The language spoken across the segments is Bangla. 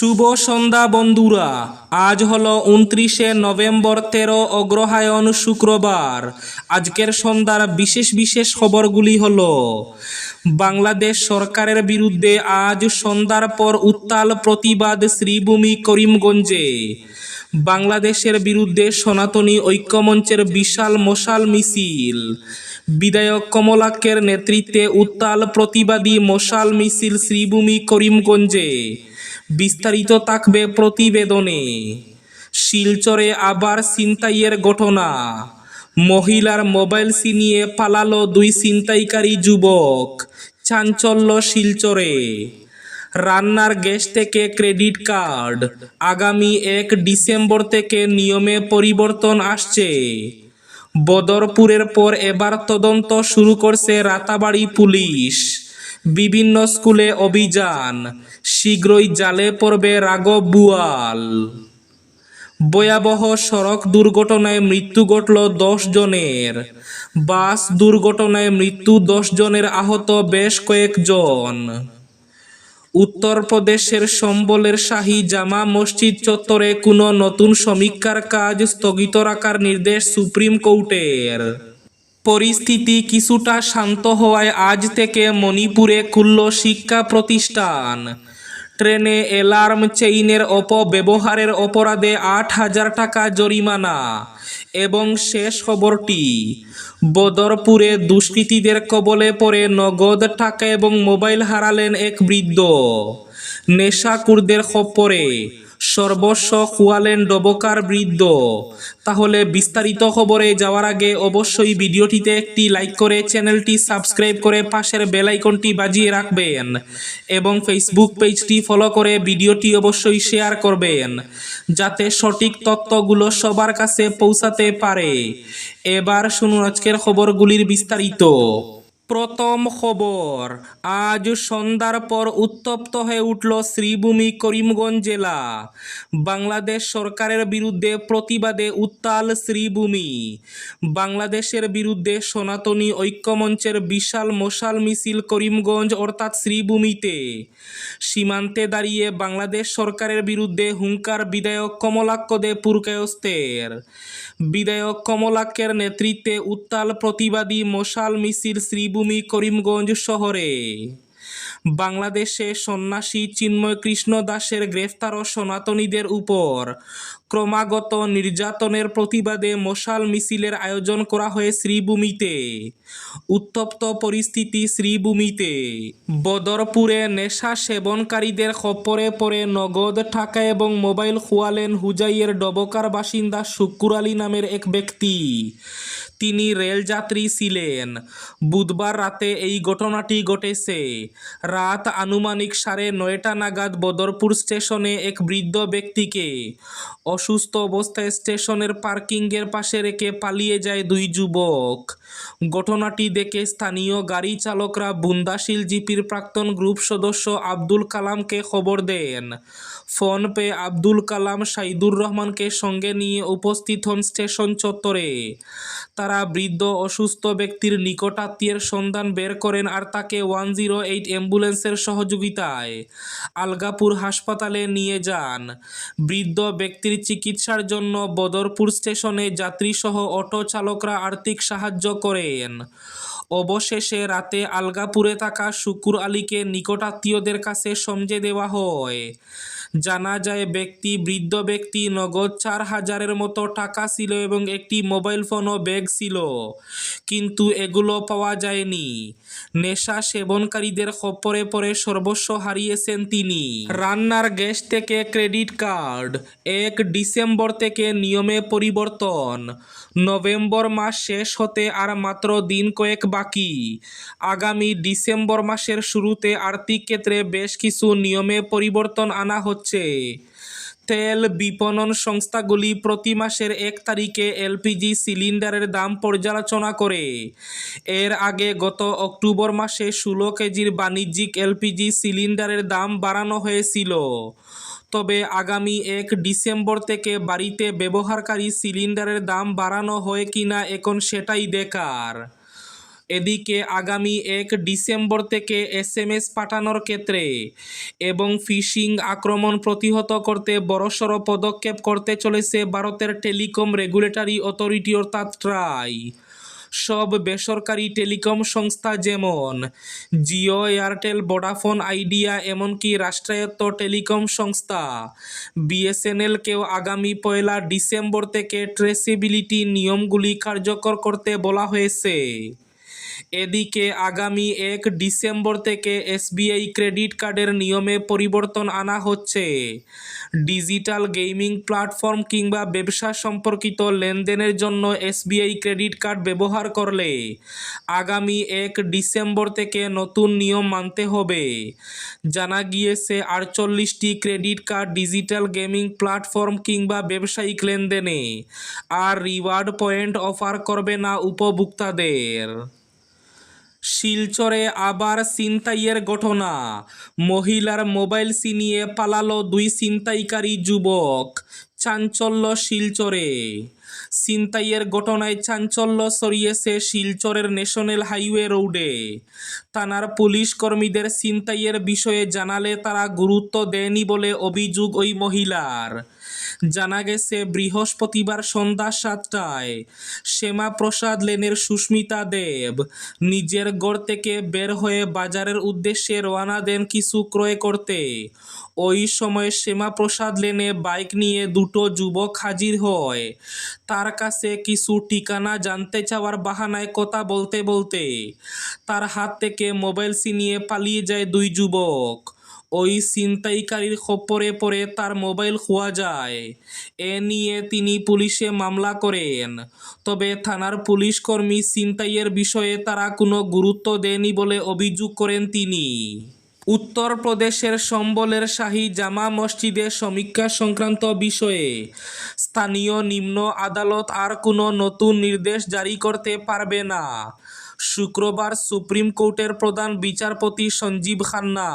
শুভ সন্ধ্যা বন্ধুরা। আজ হলো উনত্রিশে নভেম্বর তেরো অগ্রহায়ণ শুক্রবার। আজকের সন্ধ্যার বিশেষ বিশেষ খবরগুলি হল, বাংলাদেশ সরকারের বিরুদ্ধে আজ সন্ধ্যার পর উত্তাল প্রতিবাদ শ্রীভূমি করিমগঞ্জে। বাংলাদেশের বিরুদ্ধে সনাতনী ঐক্যমঞ্চের বিশাল মশাল মিছিল। বিধায়ক কমলাক্ষের নেতৃত্বে উত্তাল প্রতিবাদী মশাল মিছিল শ্রীভূমি করিমগঞ্জে। বিস্তারিত থাকবে প্রতিবেদনে। শিলচরে আবার ছিনতাইয়ের ঘটনা। মহিলার মোবাইল ছিনিয়ে পালালো দুই ছিনতাইকারী যুবক। চাঞ্চল্য শিলচরে। রান্নার গ্যাস থেকে ক্রেডিট কার্ড। আগামী এক ডিসেম্বর থেকে নিয়মে পরিবর্তন আসছে। বদরপুরের পর এবার তদন্ত শুরু করছে রাতাবাড়ি পুলিশ। বিভিন্ন স্কুলে অভিযান। শীঘ্রই জালে পড়বে রাঘব বুয়াল। ভয়াবহ সড়ক দুর্ঘটনায় মৃত্যু ঘটল দশ জনের। বাস দুর্ঘটনায় মৃত্যু দশ জনের আহত বেশ কয়েকজন। উত্তরপ্রদেশের সম্বলের শাহী জামা মসজিদ চত্বরে কোনো নতুন সমীক্ষার কাজ স্থগিত রাখার নির্দেশ সুপ্রিম কোর্টের। পরিস্থিতি কিছুটা শান্ত হওয়ায় আজ থেকে মণিপুরে খুলল শিক্ষা প্রতিষ্ঠান। ট্রেনে অ্যালার্ম চেইনের অপব্যবহারের অপরাধে আট হাজার টাকা জরিমানা এবং শেষ খবরটি। বদরপুরে দুষ্কৃতীদের কবলে পড়ে নগদ টাকা এবং মোবাইল হারালেন এক বৃদ্ধ। নেশাকুরদের খপ্পরে সর্বস্ব খুয়ালেন ডবকার বৃদ্ধ। তাহলে বিস্তারিত খবরে যাওয়ার আগে অবশ্যই ভিডিওটিতে একটি লাইক করে চ্যানেলটি সাবস্ক্রাইব করে পাশের বেল আইকনটি বাজিয়ে রাখবেন এবং ফেসবুক পেজটি ফলো করে ভিডিওটি অবশ্যই শেয়ার করবেন, যাতে সঠিক তথ্যগুলো সবার কাছে পৌঁছাতে পারে। এবার শুনুন আজকের খবরগুলির বিস্তারিত। প্রথম খবর, আজ সন্ধ্যার পর উত্তপ্ত হয়ে উঠল শ্রীভূমি করিমগঞ্জ জেলা। বাংলাদেশ সরকারের বিরুদ্ধে প্রতিবাদে উত্তাল শ্রীভূমি। বাংলাদেশের বিরুদ্ধে সনাতনী ঐক্যমঞ্চের বিশাল মশাল মিছিল করিমগঞ্জ অর্থাৎ শ্রীভূমিতে। সীমান্তে দাঁড়িয়ে বাংলাদেশ সরকারের বিরুদ্ধে হুঙ্কার বিধায়ক কমলাক্ষ দে পুরকায়স্তের বিধায়ক কমলাক্ষের নেতৃত্বে উত্তাল প্রতিবাদী মশাল মিছিল শ্রীভূমি করিমগঞ্জ শহরে। বাংলাদেশে সন্ন্যাসী চিন্ময় কৃষ্ণ দাসের গ্রেফতার ও সনাতনীদের উপর ক্রমাগত নির্যাতনের প্রতিবাদে মশাল মিছিলের আয়োজন করা হয় শ্রীভূমিতে। উত্তপ্ত পরিস্থিতি শ্রীভূমিতে। বদরপুরে নেশা সেবনকারীদের খপ্পরে পড়ে নগদ টাকা এবং মোবাইল খোয়ালেন হুজাইয়ের ডবকার বাসিন্দা শুক্কুর আলী নামের এক ব্যক্তি। তিনি রেলযাত্রী ছিলেন। বুধবার রাতে এই ঘটনাটি ঘটেছে। রাত আনুমানিক সাড়ে নয়টা নাগাদ বদরপুর স্টেশনে এক বৃদ্ধ ব্যক্তিকে অসুস্থ অবস্থায় স্টেশনের পার্কিংয়ের পাশে রেখে পালিয়ে যায় দুই যুবক। ঘটনাটি দেখে স্থানীয় গাড়ি চালকরা বুন্দাশিল জিপির প্রাক্তন গ্রুপ সদস্য আব্দুল কালামকে খবর দেন। ফোন পেয়ে আব্দুল কালাম সাইদুর রহমানকে সঙ্গে নিয়ে উপস্থিত হন স্টেশন চত্বরে। তারা বৃদ্ধ অসুস্থ ব্যক্তির নিকটাত্মীয়ের সন্ধান বের করেন আর তাকে ওয়ান জিরো এইট অ্যাম্বুলেন্সের সহযোগিতায় আলগাপুর হাসপাতালে নিয়ে যান। বৃদ্ধ ব্যক্তির চিকিৎসার জন্য বদরপুর স্টেশনে যাত্রীসহ অটো চালকরা আর্থিক সাহায্য করেন। অবশেষে রাতে আলগাপুরে থাকা শুকুর আলীকে নিকটাত্মীয়দের কাছে সমঝে দেওয়া হয়। জানা যায়, ব্যক্তি, বৃদ্ধ ব্যক্তি, নগদ চার হাজারের মতো টাকা ছিল এবং একটি মোবাইল ফোনও ব্যাগ ছিল, কিন্তু এগুলো পাওয়া যায়নি। নেশা সেবনকারীদের খপ্পরে পড়ে সর্বস্ব হারিয়েছেন তিনি। রান্নার গ্যাস থেকে ক্রেডিট কার্ড, এক ডিসেম্বর থেকে নিয়মে পরিবর্তন, নভেম্বর মাস শেষ হতে আর মাত্র দিন কয়েক বাকি। আগামী ডিসেম্বর মাসের শুরুতে আর্থিক ক্ষেত্রে বেশ কিছু নিয়মে পরিবর্তন আনা হচ্ছে। তেল বিপণন সংস্থাগুলি প্রতি মাসের এক তারিখে এলপিজি সিলিন্ডারের দাম পর্যালোচনা করে। এর আগে গত অক্টোবর মাসে ষোলো কেজির বাণিজ্যিক এলপিজি সিলিন্ডারের দাম বাড়ানো হয়েছিল। তবে আগামী এক ডিসেম্বর থেকে বাড়িতে ব্যবহারকারী সিলিন্ডারের দাম বাড়ানো হয় কিনা এখন সেটাই দেখার। এদিকে আগামী এক ডিসেম্বর থেকে এসএমএস পাঠানোর ক্ষেত্রে এবং ফিশিং আক্রমণ প্রতিহত করতে বড়সড় পদক্ষেপ করতে চলেছে ভারতের টেলিকম রেগুলেটরি অথরিটি অর্থাৎ ট্রাই সব বেসরকারি টেলিকম সংস্থা যেমন জিও, এয়ারটেল, ভোডাফোন, আইডিয়া, এমনকি রাষ্ট্রায়ত্ত টেলিকম সংস্থা বিএসএনএলকেও আগামী পয়লা ডিসেম্বর থেকে ট্রেসিবিলিটি নিয়মগুলি কার্যকর করতে বলা হয়েছে। এদিকে আগামী এক ডিসেম্বর থেকে এসবিআই ক্রেডিট কার্ডের নিয়মে পরিবর্তন আনা হচ্ছে। ডিজিটাল গেমিং প্ল্যাটফর্ম কিংবা ব্যবসা সম্পর্কিত লেনদেনের জন্য এসবিআই ক্রেডিট কার্ড ব্যবহার করলে আগামী এক ডিসেম্বর থেকে নতুন নিয়ম মানতে হবে। জানা গিয়েছে, আটচল্লিশটি credit card digital gaming platform কিংবা ব্যবসায়িক লেনদেনে আর রিওয়ার্ড পয়েন্ট অফার করবে না উপভোক্তাদের। শিলচরে আবার সিনতাইয়ের ঘটনা। মহিলার মোবাইল ছিনিয়ে পালালো দুই সিনতাইকারী যুবক। চাঞ্চল্য শিলচরে। ছিনতাইয়ের ঘটনায় চাঞ্চল্য ছড়িয়েছে শিলচরের ন্যাশনাল হাইওয়ে রোডে। থানার পুলিশ কর্মীদের ছিনতাইয়ের বিষয়ে জানালে তারা গুরুত্ব দেয়নি বলে অভিযোগ ওই মহিলার। জানা গেছে, বৃহস্পতিবার সন্ধ্যা সাতটায় শ্যামাপ্রসাদ লেনের সুস্মিতা দেব নিজের গড় থেকে বের হয়ে বাজারের উদ্দেশ্যে রওনা দেন কিছু ক্রয় করতে ওই সময় শ্যামাপ্রসাদ লেনে বাইক নিয়ে দুটো যুবক হাজির হয়। তার কাছে কিছু ঠিকানা জানতে চাওয়ার বাহানায় কথা বলতে বলতে তার হাত থেকে মোবাইল ছিনিয়ে পালিয়ে যায় দুই যুবক। ওই ছিনতাইকারীর খপ্পরে পরে তার মোবাইল খোয়া যায়। এ নিয়ে তিনি পুলিশে মামলা করেন। তবে থানার পুলিশ কর্মী ছিনতাইয়ের বিষয়ে তারা কোনো গুরুত্ব দেয়নি বলে অভিযোগ করেন তিনি। উত্তরপ্রদেশের সম্বলের শাহী জামা মসজিদে সমীক্ষা সংক্রান্ত বিষয়ে স্থানীয় নিম্ন আদালত আর কোনো নতুন নির্দেশ জারি করতে পারবে না। শুক্রবার সুপ্রিম কোর্টের প্রধান বিচারপতি সঞ্জীব খান্না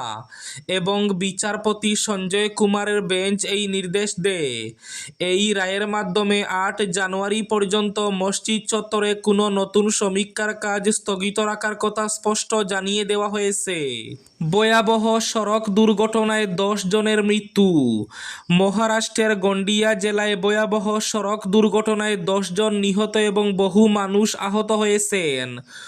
এবং বিচারপতি সঞ্জয় কুমারের বেঞ্চ এই নির্দেশ দেয়। এই রায়ের মাধ্যমে আট জানুয়ারি পর্যন্ত মসজিদ চত্বরে কোনো নতুন সমীক্ষার কাজ স্থগিত রাখার কথা স্পষ্ট জানিয়ে দেওয়া হয়েছে। ভয়াবহ সড়ক দুর্ঘটনায় দশ জনের মৃত্যু। মহারাষ্ট্রের গন্ডিয়া জেলায় ভয়াবহ সড়ক দুর্ঘটনায় দশ জন নিহত এবং বহু মানুষ আহত হয়েছেন।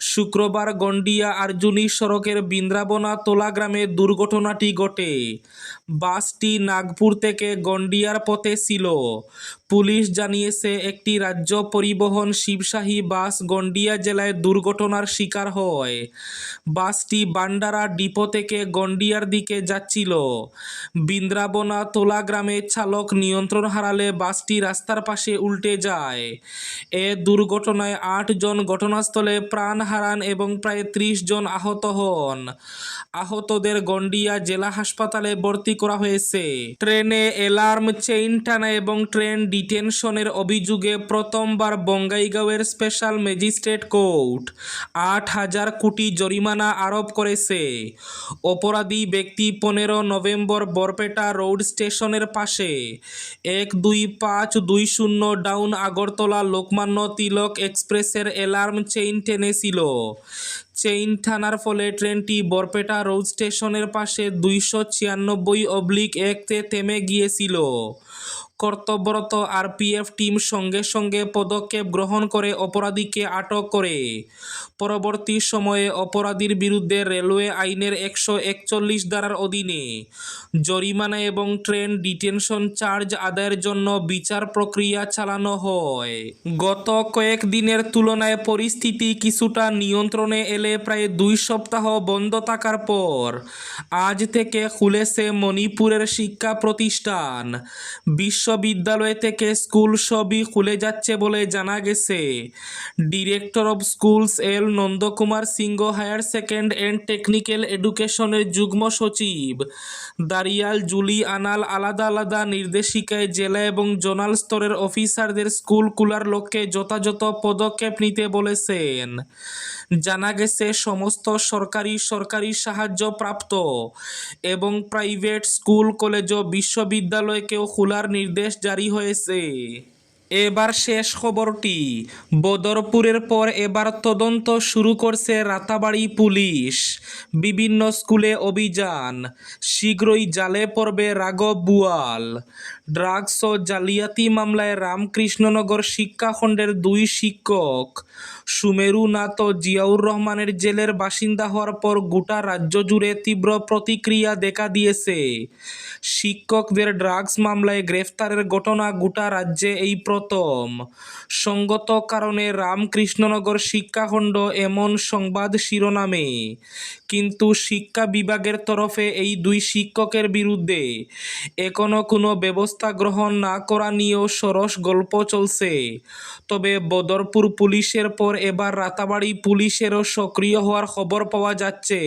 শুক্রবার গন্ডিয়া আরজুনি সড়কের বিন্দ্রাবনা তোলা গ্রামে দুর্ঘটনাটি ঘটে। বাসটি নাগপুর থেকে গন্ডিয়ার পথে ছিল। পুলিশ জানিয়েছে, একটি রাজ্য পরিবহন শিবশাহী বাস গন্ডিয়া জেলায় দুর্ঘটনার শিকার হয়। বাসটি বান্ডারা ডিপো থেকে গন্ডিয়ার দিকে যাচ্ছিল। বিন্দ্রাবনা তোলা গ্রামে চালক নিয়ন্ত্রণ হারালে বাসটি রাস্তার পাশে উল্টে যায়। এ দুর্ঘটনায় আট জন ঘটনাস্থলে প্রাণ হারান এবং প্রায় ত্রিশ জন আহত হন। আহতদের গন্ডিয়া জেলা হাসপাতালে ভর্তি করা হয়েছে। ট্রেনে অ্যালার্ম, চেইন টানা এবং ট্রেন ডিটেনশনের অভিযোগে প্রথমবার বঙ্গাইগাঁওয়ের স্পেশাল ম্যাজিস্ট্রেট কোর্ট আট হাজার কোটি জরিমানা আরোপ করেছে। অপরাধী ব্যক্তি পনেরো নভেম্বর বরপেটা রোড স্টেশনের পাশে এক দুই পাঁচ দুই শূন্য ডাউন আগরতলা লোকমান্য তিলক এক্সপ্রেসের অ্যালার্ম, চেইন টেনেছিল। চেইন থানার ফলে ট্রেনটি বরপেটা রোড স্টেশনের পাশে দুইশো ছিয়ানব্বই অবলিক একতে থেমে গিয়েছিল। কর্তব্যরত আরপিএফ টিম সঙ্গে সঙ্গে পদক্ষেপ গ্রহণ করে অপরাধীকে আটক করে। পরবর্তী সময়ে অপরাধীর বিরুদ্ধে রেলওয়ে আইনের একশো একচল্লিশ ধারার অধীনে জরিমানা এবং ট্রেন ডিটেনশন চার্জ আদায়ের জন্য বিচার প্রক্রিয়া চালানো হয়। গত কয়েকদিনের তুলনায় পরিস্থিতি কিছুটা নিয়ন্ত্রণে এলে প্রায় দুই সপ্তাহ বন্ধ থাকার পর আজ থেকে খুলেছে মণিপুরের শিক্ষা প্রতিষ্ঠান। বিশ্ববিদ্যালয় থেকে স্কুল সবই খুলে যাচ্ছে বলে জানা গেছে। Director of schools L Nandakumar Singh higher second and technical এডুকেশনের যুগ্ম সচিব। দারিয়াল জুলি, আনাল আলাদা আলাদা নির্দেশিকায় জেলা এবং জোনাল স্তরের অফিসারদের স্কুল খোলার লক্ষ্যে যথাযথ পদক্ষেপ নিতে বলেছেন। জানা গেছে, সমস্ত সরকারি সরকারি সাহায্যপ্রাপ্ত এবং প্রাইভেট স্কুল, কলেজ ও বিশ্ববিদ্যালয়কেও খোলার নির্দেশ জারি হয়েছে। এবার শেষ খবরটি, বদরপুরের পর এবার তদন্ত শুরু করছে রাতাবাড়ি পুলিশ। বিভিন্ন স্কুলে অভিযান, শীঘ্রই জালে পড়বে রাঘব বুয়াল। ড্রাগস ও জালিয়াতি মামলায় রামকৃষ্ণনগর শিক্ষাখণ্ডের দুই শিক্ষক সুমেরু নাথ ও জিয়াউর রহমানের জেলের বাসিন্দা হওয়ার পর গোটা রাজ্য জুড়ে তীব্র প্রতিক্রিয়া দেখা দিয়েছে। শিক্ষকদের ড্রাগস মামলায় গ্রেফতারের ঘটনা গোটা রাজ্যে এই প্রথম। সঙ্গত কারণে রামকৃষ্ণনগর শিক্ষাখণ্ড এমন সংবাদ শিরোনামে কিন্তু শিক্ষা বিভাগের তরফে এই দুই শিক্ষকের বিরুদ্ধে এখনও কোনো ব্যবস্থা গ্রহণ না করা নিয়েও সরস গল্প চলছে। তবে বদরপুর পুলিশের পর এবার রাতাবাড়ি পুলিশেরও সক্রিয় হওয়ার খবর পাওয়া যাচ্ছে।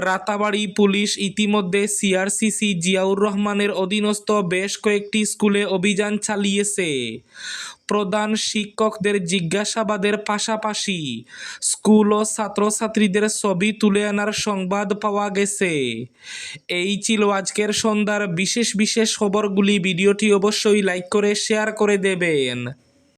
রাতাবাড়ি পুলিশ ইতিমধ্যে সিআরসিসি জিয়াউর রহমানের অধীনস্থ বেশ কয়েকটি স্কুলে অভিযান চালিয়েছে। প্রধান শিক্ষকদের জিজ্ঞাসাবাদের পাশাপাশি স্কুল ও ছাত্রছাত্রীদের ছবি তুলে আনার সংবাদ পাওয়া গেছে। এই ছিল আজকের সন্ধ্যার বিশেষ বিশেষ খবরগুলি। ভিডিওটি অবশ্যই লাইক করে, শেয়ার করে দেবেন।